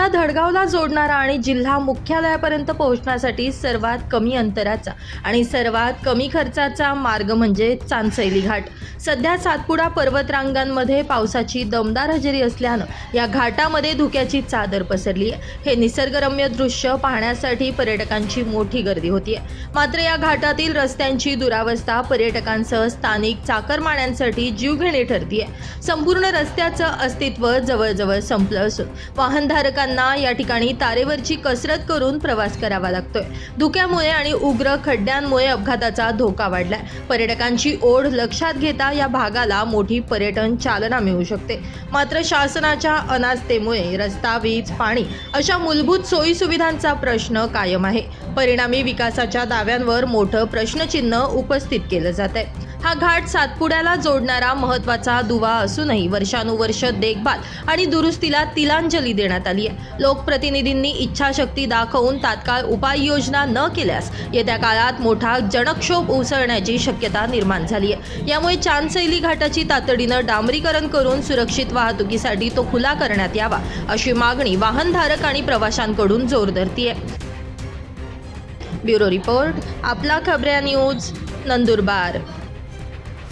शहराला धडगावला जोडणारा आणि जिल्हा मुख्यालयापर्यंत पोहोचण्यासाठी सर्वात कमी अंतराचा आणि सर्वात कमी खर्चाचा मार्ग म्हणजे चांचैली घाट. सध्या सातपुडा पर्वतरांगांमध्ये पावसाची दमदार हजेरी असल्यानं या घाटामध्ये धुक्याची चादर पसरली आहे. हे निसर्गरम्य दृश्य पाहण्यासाठी पर्यटकांची मोठी गर्दी होती मात्र या घाटातील रस्त्यांची दुरावस्था पर्यटकांसह स्थानिक चाकरमान्यांसाठी जीवघेणी ठरतीये. संपूर्ण रस्त्याचं अस्तित्व जवळजवळ संपलं असून वाहनधारकांना या ठिकाणी तारेवरची कसरत करून प्रवास करावा लागतोय. धुक्यामुळे आणि उग्र खड्ड्यांमुळे अपघाताचा धोका वाढलाय. पर्यटकांची ओढ लक्षात घेता या भागाला मोठी पर्यटन चालना मिळू शकते. मात्र शासनाच्या अनास्थेमुळे रस्ता वीज पाणी अशा मूलभूत सोयी सुविधांचा प्रश्न कायम आहे. परिणामी विकासाच्या दाव्यांवर मोठं प्रश्नचिन्ह उपस्थित केलं जात आहे हा घाट सातपुड्याला जोडणारा महत्त्वाचा दुवा असूनही वर्षानुवर्ष देखभाल आणि दुरुस्तीला तिलांजली देण्यात आली आहे. लोकप्रतिनिधींनी इच्छाशक्ती दाखवून तात्काळ उपाययोजना न केल्यास येत्या काळात मोठा जनक्षोभ उसळण्याची शक्यता निर्माण झाली आहे. यामुळे चांदसैली घाटाची तातडीनं डांबरीकरण करून सुरक्षित वाहतुकीसाठी तो खुला करण्यात यावा अशी मागणी वाहनधारक आणि प्रवाशांकडून जोर धरतीये. ब्युरो रिपोर्ट आपला खबऱ्या न्यूज नंदुरबार.